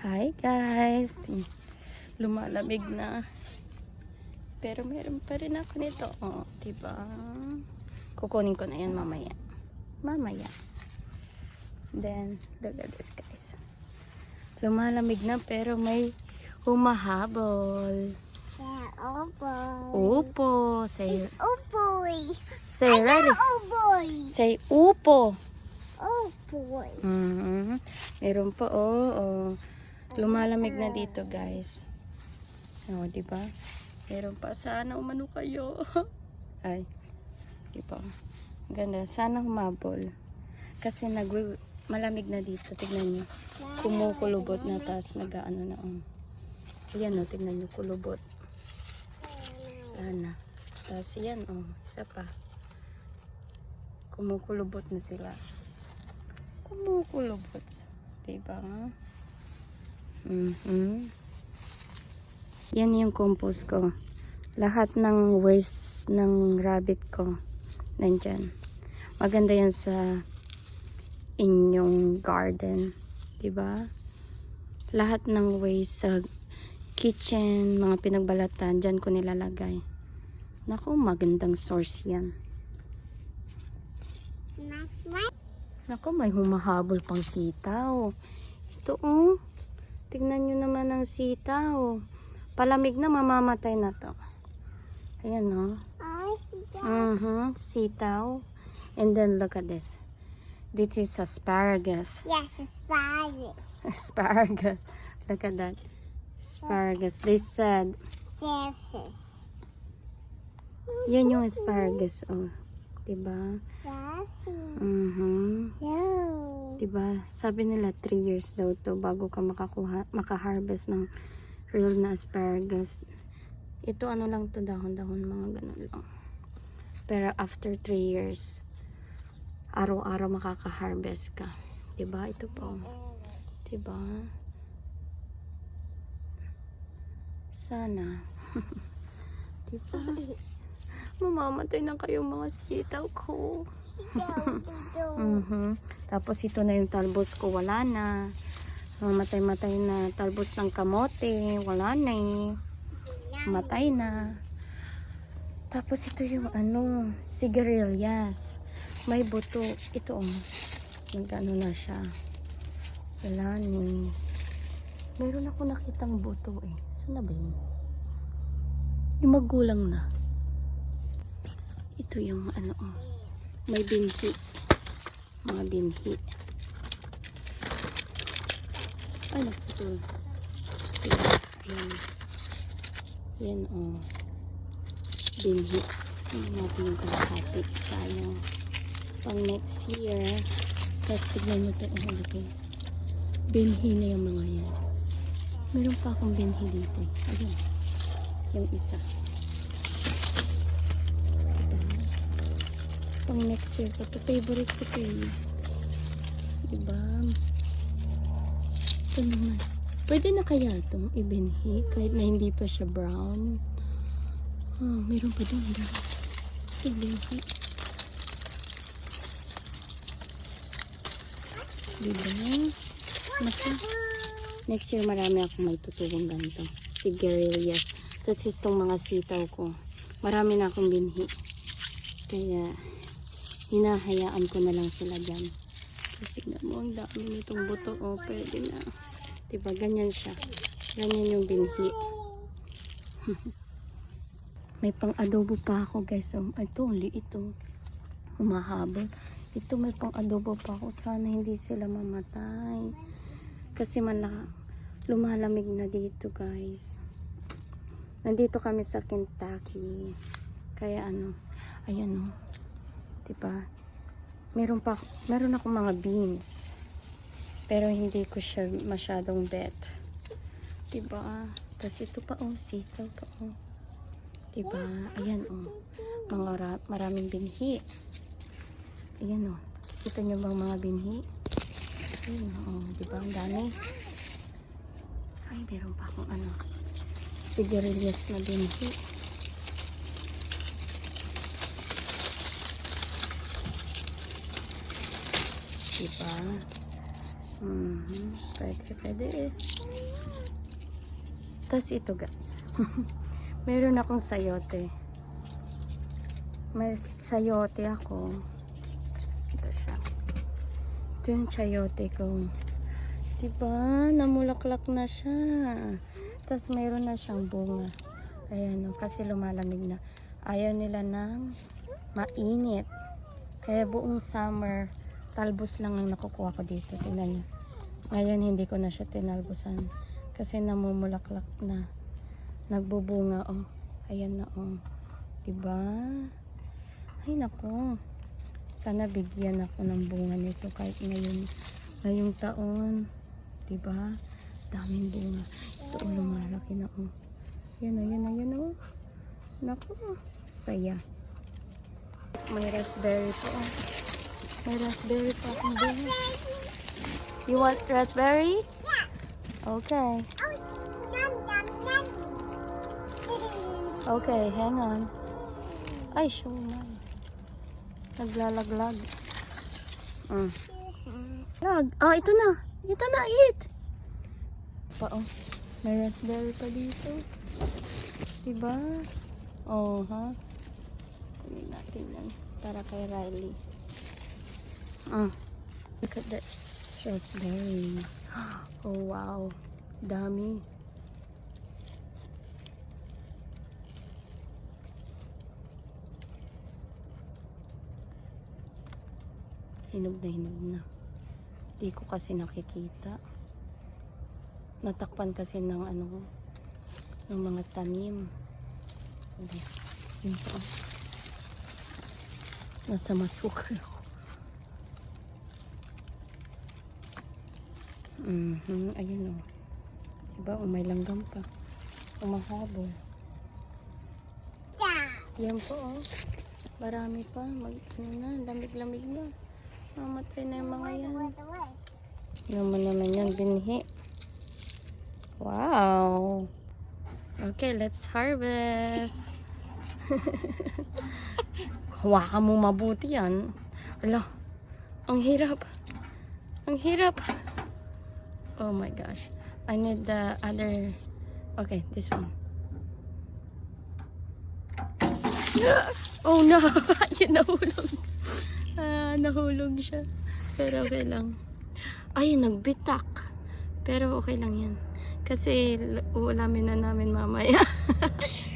Hi guys! Lumalamig na. Pero meron pa rin ako nito. Oh, diba? Kukunin ko na yan mamaya. Mamaya. Then, look at this guys. Lumalamig na pero may humahabol. Yeah, oh boy. Upo. Say, Oh boy. say ready. Oh boy. Say upo. Oh boy. Mhm. Meron pa, oh, oh. Lumalamig na dito, guys. Oh, di ba? Meron pa. Sana umano kayo. Ay. Di ba? Ganda. Sana humabol. Kasi nag malamig na dito. Tignan nyo. Kumukulubot na. Tapos nag-ano na. Oh. Ayan, oh. Tignan nyo. Kulubot. Wala na. Tapos yan, oh. Isa pa. Kumukulubot na sila kumukulubot. Diba? Mhm. Yan yung compost ko. Lahat ng waste ng rabbit ko nandyan. Maganda yan sa inyong garden. Diba? Lahat ng waste sa kitchen, mga pinagbalatan, dyan ko nilalagay. Naku, magandang source yan. Nako, may humahabol pang sitaw. Ito oh. Tignan nyo naman ang sitaw. Palamig na, mamamatay na to. Ayan oh. I see that. Mm-hmm. Sitaw. And then look at this. This is asparagus. Yes, asparagus. Asparagus. Look at that. Asparagus. They said, Surface. yan yung asparagus oh. Diba? Sassy. Mm-hmm. Yo. Diba? Sabi nila 3 years daw to bago ka makakuha, makaharvest ng real na asparagus. Ito ano lang to dahon-dahon mga ganun lang. Pero after 3 years, araw-araw makaka-harvest ka. Diba? Ito po. Diba? Sana. diba? Mamamatay na kayo mga sitaw ko. Mhm. Tapos ito na yung talbos ko, wala na. Mamatay-matay na talbos ng kamote, wala na eh. Matay na. Tapos ito yung ano, sigarilyas. May buto. Ito oh. Nag-ano na siya. Wala ni. Meron ako nakitang buto eh. Saan na ba yun? Yung magulang na. Ito yung ano oh. May binhi. Mga binhi. Ay, naputol. Diba? Yan. Yan, oh. Binhi. Tingnan natin yung kalahati. Sayang. Pang next year. Tapos tignan nyo ito. Oh, laki. Binhi na yung mga yan. Meron pa akong binhi dito. Ayun. Yung isa. Pang next year ko. Ito favorite ko ito eh. Diba? Ito naman. Pwede na kaya itong ibinhi kahit na hindi pa siya brown. Ah, meron pa doon. Ito binhi. Diba? Naka. Next year marami akong may tutulong ganito. Sigarilyas. Tapos itong mga sitaw ko. Marami na akong binhi. Kaya, hinahayaan ko na lang sila dyan. So, tignan mo, ang dami nitong buto. O, pwede na. Diba, ganyan siya. Ganyan yung binhi. may pang adobo pa ako, guys. Um, ito, liit ito. Humahabol. Ito, may pang adobo pa ako. Sana hindi sila mamatay. Kasi mala, lumalamig na dito, guys. Nandito kami sa Kentucky. Kaya ano, ayan o. Diba? Meron pa, meron ako mga beans. Pero hindi ko siya masyadong bet. Diba? Tapos ito pa oh, sitaw pa oh. Diba? Ayan oh. Mga ra- maraming binhi. Ayan oh. Kita nyo bang mga binhi? Ayan oh. Diba? Ang dami. Ay, meron pa akong ano. Sigarilyas na binhi. Diba? Mhm. Pwede, pwede eh. Tapos ito guys. Meron akong sayote. May sayote ako. Ito siya. Ito yung sayote ko. Diba? Namulaklak na siya. Tapos mayroon na siyang bunga. Ayan o, kasi lumalamig na. Ayaw nila ng mainit. Kaya buong summer, talbos lang ang nakukuha ko dito. Tingnan niyo. Ngayon hindi ko na siya tinalbusan. Kasi namumulaklak na. Nagbubunga oh. Ayan na oh. Diba? Ay nako. Sana bigyan ako ng bunga nito kahit ngayon. Ngayong taon. Diba? Daming bunga. Ito oh, lumalaki na oh. Yan oh, yan oh, oh. Naku. Saya. May raspberry pa oh. May raspberry pa akong. You want raspberry? Yeah. Okay. Oh. Okay, hang on. Ay, show man. Naglalaglag. Mm. Lag. Ah, ito na. Ito na, eat. Pa, oh. May raspberry pa dito. Diba? Oh, ha? Kunin natin yan. Para kay Riley. Ah. Look at this raspberry. Oh, wow. Dami. Hinog na hinog na. Di ko kasi nakikita. Natakpan kasi ng ano, ng mga tanim. Hindi. Nasa masukal ako. Mhm, ayun o. Diba, umay langgam pa. Umahabol. Yeah. Yan po oh. Marami pa. Mag, ano na, lamig-lamig na. Mamatay na yung mga yan. Naman naman yan, binhi. Wow! Okay, let's harvest. Hawakan mo mabuti yan. Ala, ang hirap. Ang hirap. Oh my gosh. I need the other... Okay, this one. Oh no! Yun, nahulog. Ah, nahulog siya. Pero okay lang. Ay, nagbitak. Pero okay lang yan. Kasi uulamin na namin mamaya.